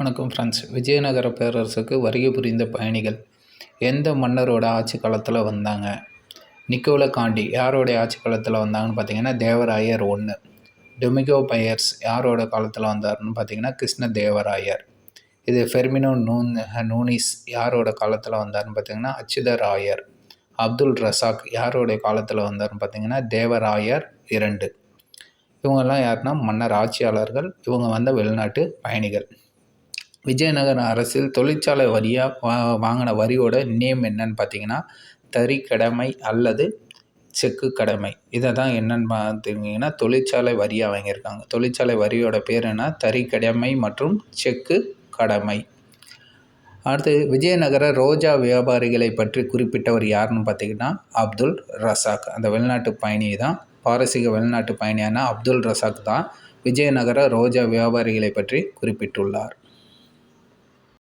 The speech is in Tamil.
வணக்கம் ஃப்ரெண்ட்ஸ் விஜயநகர பேரரசுக்கு வருகை புரிந்த பயணிகள். எந்த மன்னரோட ஆட்சி காலத்தில் வந்தாங்க? நிக்கோல காண்டி யாரோடைய ஆட்சி காலத்தில் வந்தாங்கன்னு பார்த்தீங்கன்னா தேவராயர் ஒன்று டொமிகோ பயர்ஸ் யாரோட காலத்தில் வந்தார்னு பார்த்தீங்கன்னா கிருஷ்ண தேவராயர். இது ஃபெர்மினோ நூன் நூனிஸ் யாரோட காலத்தில் வந்தார்னு பார்த்தீங்கன்னா அச்சுதராயர். அப்துல் ரசாக் யாரோடைய காலத்தில் வந்தார்னு பார்த்தீங்கன்னா தேவராயர் இரண்டு. இவங்கெல்லாம் யாருன்னா மன்னர் ஆட்சியாளர்கள். இவங்க வந்த வெளிநாட்டு பயணிகள். விஜயநகர அரசில் தொழிற்சாலை வரியாக வா வாங்கின வரியோட நேம் என்னன்னு பார்த்தீங்கன்னா தறி கடமை அல்லது செக்கு கடமை. இதை தான் என்னென்னு பார்த்தீங்கன்னா தொழிற்சாலை வரியாக வாங்கியிருக்காங்க. தொழிற்சாலை வரியோட பேர் என்ன? தறி கடமை மற்றும் செக்கு கடமை. அடுத்து விஜயநகர ரோஜா வியாபாரிகளை பற்றி குறிப்பிட்டவர் யாருன்னு பார்த்தீங்கன்னா அப்துல் ரசாக். அந்த வெளிநாட்டு பயணி தான். பாரசீக வெளிநாட்டு பயணியான அப்துல் ரசாக் தான் விஜயநகர ரோஜா வியாபாரிகளை பற்றி குறிப்பிட்டுள்ளார்.